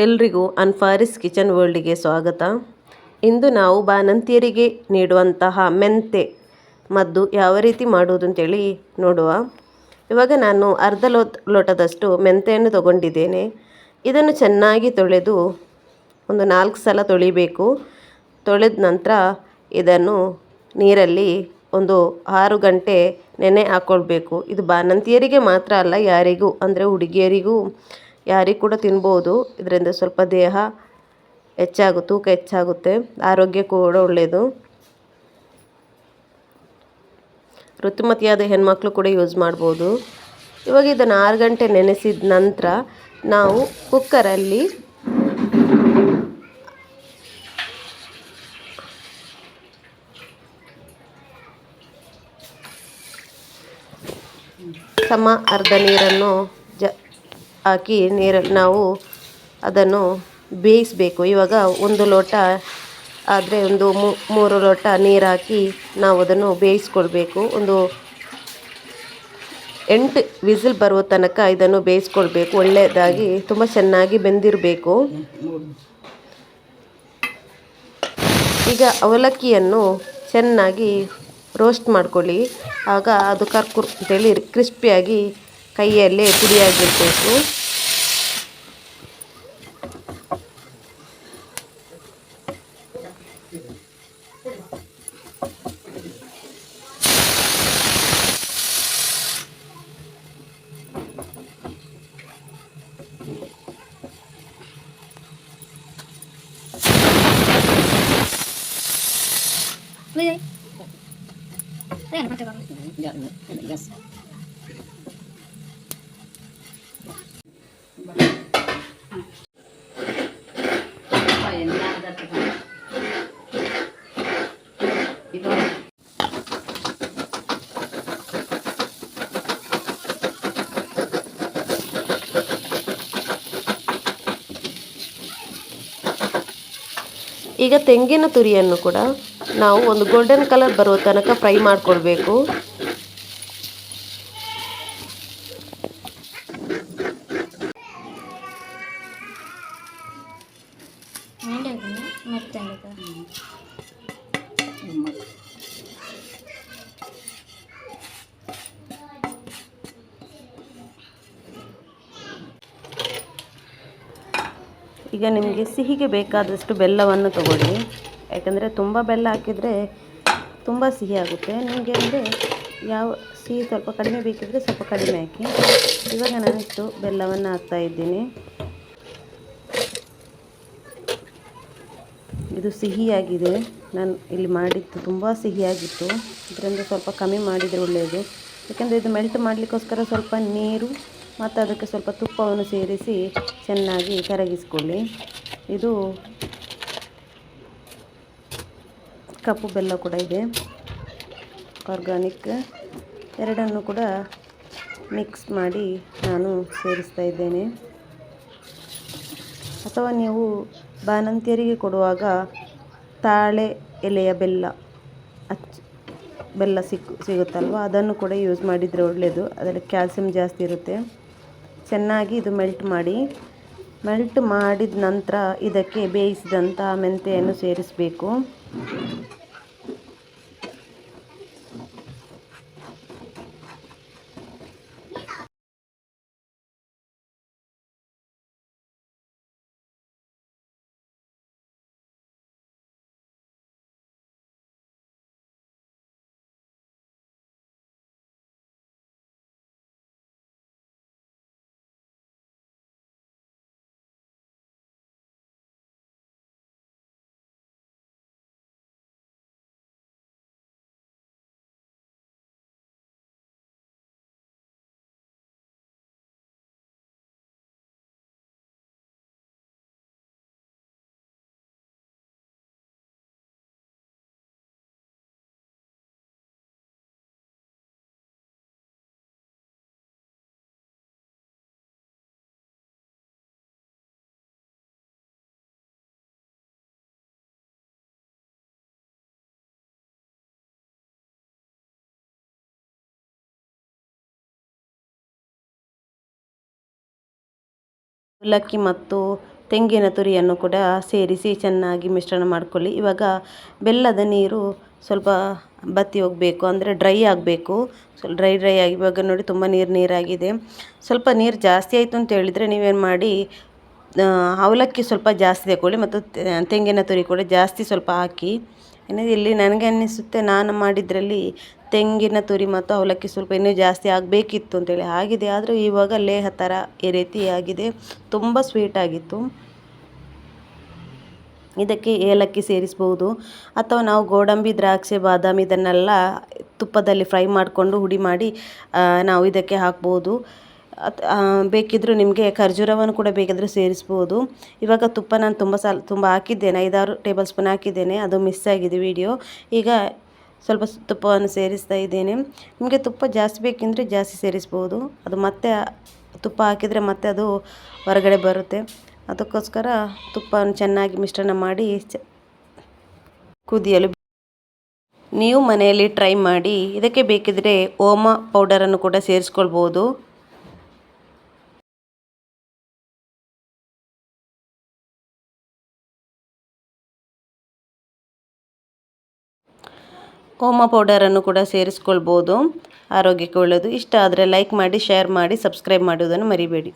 ಎಲ್ರಿಗೂ ಅನ್ಫಾರಿಸ್ ಕಿಚನ್ ವರ್ಲ್ಡಿಗೆ ಸ್ವಾಗತ. ಇಂದು ನಾವು ಬಾಣಂತಿಯರಿಗೆ ನೀಡುವಂತಹ ಮೆಂತೆ ಮದ್ದು ಯಾವ ರೀತಿ ಮಾಡುವುದು ಅಂತೇಳಿ ನೋಡುವ. ಇವಾಗ ನಾನು ಅರ್ಧ ಲೋತ್, ಲೋಟದಷ್ಟು ಮೆಂತೆಯನ್ನು ತಗೊಂಡಿದ್ದೇನೆ. ಇದನ್ನು ಚೆನ್ನಾಗಿ ತೊಳೆದು ಒಂದು ನಾಲ್ಕು ಸಲ ತೊಳಿಬೇಕು. ತೊಳೆದ ನಂತರ ಇದನ್ನು ನೀರಲ್ಲಿ ಒಂದು ಆರು ಗಂಟೆ ನೆನೆ ಹಾಕ್ಕೊಳ್ಬೇಕು ಇದು ಬಾಣಂತಿಯರಿಗೆ ಮಾತ್ರ ಅಲ್ಲ, ಯಾರಿಗೂ, ಅಂದರೆ ಹುಡುಗಿಯರಿಗೂ ಯಾರಿಗೆ ಕೂಡ ತಿನ್ಬೋದು. ಇದರಿಂದ ಸ್ವಲ್ಪ ದೇಹ ಹೆಚ್ಚಾಗು, ತೂಕ ಹೆಚ್ಚಾಗುತ್ತೆ. ಆರೋಗ್ಯ ಕೂಡ ಒಳ್ಳೆಯದು ಋತುಮತಿಯಾದ ಹೆಣ್ಮಕ್ಳು ಕೂಡ ಯೂಸ್ ಮಾಡ್ಬೋದು. ಇವಾಗ ಇದನ್ನು ಆರು ಗಂಟೆ ನೆನೆಸಿದ ನಂತರ ನಾವು ಕುಕ್ಕರಲ್ಲಿ ಸಮ ಅರ್ಧ ನೀರನ್ನು ಹಾಕಿ ನೀರಲ್ಲಿ ನಾವು ಅದನ್ನು ಬೇಯಿಸಬೇಕು. ಇವಾಗ ಒಂದು ಲೋಟ ಆದರೆ ಒಂದು ಮೂರು ಲೋಟ ನೀರು ಹಾಕಿ ನಾವು ಅದನ್ನು ಬೇಯಿಸ್ಕೊಳ್ಬೇಕು. ಒಂದು ಎಂಟು ವಿಸಿಲ್ ಬರುವ ತನಕ ಇದನ್ನು ಬೇಯಿಸ್ಕೊಳ್ಬೇಕು. ಒಳ್ಳೆಯದಾಗಿ ತುಂಬ ಚೆನ್ನಾಗಿ ಬೆಂದಿರಬೇಕು. ಈಗ ಅವಲಕ್ಕಿಯನ್ನು ಚೆನ್ನಾಗಿ ರೋಸ್ಟ್ ಮಾಡ್ಕೊಳ್ಳಿ. ಆಗ ಅದು ಕರ್ಕುರ್ ಅಂತೇಳಿ ಕ್ರಿಸ್ಪಿಯಾಗಿ ಕೈಯಲ್ಲೇ ಪುಡಿಯಾಗಿರಬೇಕು Lê Đây là con chờ Dạ, yes. ಈಗ ತೆಂಗಿನ ತುರಿಯನ್ನು ಕೂಡ ನಾವು ಒಂದು ಗೋಲ್ಡನ್ ಕಲರ್ ಬರುವ ತನಕ ಫ್ರೈ ಮಾಡಿಕೊಳ್ಬೇಕು. ಈಗ ನಿಮಗೆ ಸಿಹಿಗೆ ಬೇಕಾದಷ್ಟು ಬೆಲ್ಲವನ್ನು ತಗೊಳ್ಳಿ. ಯಾಕಂದರೆ ತುಂಬ ಬೆಲ್ಲ ಹಾಕಿದರೆ ತುಂಬ ಸಿಹಿ ಆಗುತ್ತೆ. ನಿಮಗೆ ಅಂದರೆ ಯಾವ, ಸಿಹಿ ಸ್ವಲ್ಪ ಕಡಿಮೆ ಬೇಕಿದ್ದರೆ ಸ್ವಲ್ಪ ಕಡಿಮೆ ಹಾಕಿ. ಇವಾಗ ನಾನಿಷ್ಟು ಬೆಲ್ಲವನ್ನು ಹಾಕ್ತಾ ಇದ್ದೀನಿ. ಇದು ಸಿಹಿಯಾಗಿದೆ. ನಾನು ಇಲ್ಲಿ ಮಾಡಿದ್ದು ತುಂಬ ಸಿಹಿಯಾಗಿತ್ತು. ಇದರಿಂದ ಸ್ವಲ್ಪ ಕಮ್ಮಿ ಮಾಡಿದರೆ ಒಳ್ಳೆಯದು. ಯಾಕೆಂದರೆ ಇದು ಮೆಲ್ಟ್ ಮಾಡಲಿಕ್ಕೋಸ್ಕರ ಸ್ವಲ್ಪ ನೀರು ಮತ್ತು ಅದಕ್ಕೆ ಸ್ವಲ್ಪ ತುಪ್ಪವನ್ನು ಸೇರಿಸಿ ಚೆನ್ನಾಗಿ ಕರಗಿಸ್ಕೊಳ್ಳಿ. ಇದು ಕಪ್ಪು ಬೆಲ್ಲ ಕೂಡ ಇದೆ. ಆರ್ಗಾನಿಕ್ ಎರಡನ್ನು ಕೂಡ ಮಿಕ್ಸ್ ಮಾಡಿ ನಾನು ಸೇರಿಸ್ತಾ ಇದ್ದೇನೆ. ಅಥವಾ ನೀವು ಬಾಣಂತಿಯರಿಗೆ ಕೊಡುವಾಗ ತಾಳೆ ಎಲೆಯ ಬೆಲ್ಲ, ಅಚ್ಚ ಬೆಲ್ಲ ಸಿಕ್ಕು ಸಿಗುತ್ತಲ್ವ? ಅದನ್ನು ಕೂಡ ಯೂಸ್ ಮಾಡಿದರೆ ಒಳ್ಳೆಯದು ಅದರಲ್ಲಿ ಕ್ಯಾಲ್ಸಿಯಂ ಜಾಸ್ತಿ ಇರುತ್ತೆ. ಚೆನ್ನಾಗಿ ಇದು ಮೆಲ್ಟ್ ಮಾಡಿ ಮೆಲ್ಟ್ ಮಾಡಿದ ನಂತರ ಇದಕ್ಕೆ ಬೇಯಿಸಿದಂಥ ಮೆಂತೆಯನ್ನು ಸೇರಿಸಬೇಕು. ಅವಲಕ್ಕಿ ಮತ್ತು ತೆಂಗಿನ ತುರಿಯನ್ನು ಕೂಡ ಸೇರಿಸಿ ಚೆನ್ನಾಗಿ ಮಿಶ್ರಣ ಮಾಡ್ಕೊಳ್ಳಿ. ಇವಾಗ ಬೆಲ್ಲದ ನೀರು ಸ್ವಲ್ಪ ಬತ್ತಿ ಹೋಗಬೇಕು, ಅಂದರೆ ಡ್ರೈ ಆಗಬೇಕು. ಸ್ವಲ್ಪ ಡ್ರೈ ಡ್ರೈ ಆಗಿ ಇವಾಗ ನೋಡಿ ತುಂಬ ನೀರು ನೀರಾಗಿದೆ. ಸ್ವಲ್ಪ ನೀರು ಜಾಸ್ತಿ ಆಯಿತು ಅಂತ ಹೇಳಿದರೆ ನೀವೇನು ಮಾಡಿ ಅವಲಕ್ಕಿ ಸ್ವಲ್ಪ ಜಾಸ್ತಿ ತಗೊಳ್ಳಿ ಮತ್ತು ತೆಂಗಿನ ತುರಿ ಕೂಡ ಜಾಸ್ತಿ ಸ್ವಲ್ಪ ಹಾಕಿ ಇಲ್ಲಿ ನನಗೆ ಅನ್ನಿಸುತ್ತೆ ನಾನು ಮಾಡಿದ್ರಲ್ಲಿ ತೆಂಗಿನ ತುರಿ ಮತ್ತು ಅವಲಕ್ಕಿ ಸ್ವಲ್ಪ ಇನ್ನೂ ಜಾಸ್ತಿ ಆಗಬೇಕಿತ್ತು ಅಂತೇಳಿ. ಆಗಿದೆ, ಆದರೂ ಇವಾಗ ಲೇಹ ಥರ ಈ ರೀತಿ ಆಗಿದೆ. ತುಂಬ ಸ್ವೀಟ್ ಆಗಿತ್ತು. ಇದಕ್ಕೆ ಏಲಕ್ಕಿ ಸೇರಿಸ್ಬೋದು. ಅಥವಾ ನಾವು ಗೋಡಂಬಿ, ದ್ರಾಕ್ಷಿ, ಬಾದಾಮಿ ಇದನ್ನೆಲ್ಲ ತುಪ್ಪದಲ್ಲಿ ಫ್ರೈ ಮಾಡಿಕೊಂಡು ಹುಡಿ ಮಾಡಿ ನಾವು ಇದಕ್ಕೆ ಹಾಕ್ಬೋದು. ಬೇಕಿದ್ದರೂ ನಿಮಗೆ ಖರ್ಜೂರವನ್ನು ಕೂಡ ಬೇಕಿದ್ದರೆ ಸೇರಿಸ್ಬೋದು. ಇವಾಗ ತುಪ್ಪ ನಾನು ತುಂಬ ಸಾಲ, ತುಂಬ ಹಾಕಿದ್ದೇನೆ, ಐದಾರು ಟೇಬಲ್ ಸ್ಪೂನ್ ಹಾಕಿದ್ದೇನೆ, ಅದು ಮಿಸ್ ಆಗಿದೆ ವಿಡಿಯೋ. ಈಗ ಸ್ವಲ್ಪ ತುಪ್ಪವನ್ನು ಸೇರಿಸ್ತಾ ಇದ್ದೇನೆ. ನಿಮಗೆ ತುಪ್ಪ ಜಾಸ್ತಿ ಬೇಕೆಂದರೆ ಜಾಸ್ತಿ ಸೇರಿಸ್ಬೋದು. ಅದು ಮತ್ತೆ, ತುಪ್ಪ ಹಾಕಿದರೆ ಮತ್ತೆ ಅದು ಹೊರಗಡೆ ಬರುತ್ತೆ. ಅದಕ್ಕೋಸ್ಕರ ತುಪ್ಪವನ್ನು ಚೆನ್ನಾಗಿ ಮಿಶ್ರಣ ಮಾಡಿ ಚ, ಕುದಿಯಲು ನೀವು ಮನೆಯಲ್ಲಿ ಟ್ರೈ ಮಾಡಿ. ಇದಕ್ಕೆ ಬೇಕಿದ್ರೆ ಓಮ ಪೌಡರನ್ನು ಕೂಡ ಸೇರಿಸ್ಕೊಳ್ಬೋದು. ಓಮ ಪೌಡರನ್ನು ಕೂಡ ಸೇರಿಸ್ಕೊಳ್ಬೋದು. ಆರೋಗ್ಯಕ್ಕೆ ಒಳ್ಳೆಯದು ಇಷ್ಟ ಆದರೆ ಲೈಕ್ ಮಾಡಿ ಶೇರ್ ಮಾಡಿ ಸಬ್ಸ್ಕ್ರೈಬ್ ಮಾಡುವುದನ್ನು ಮರಿಬೇಡಿ.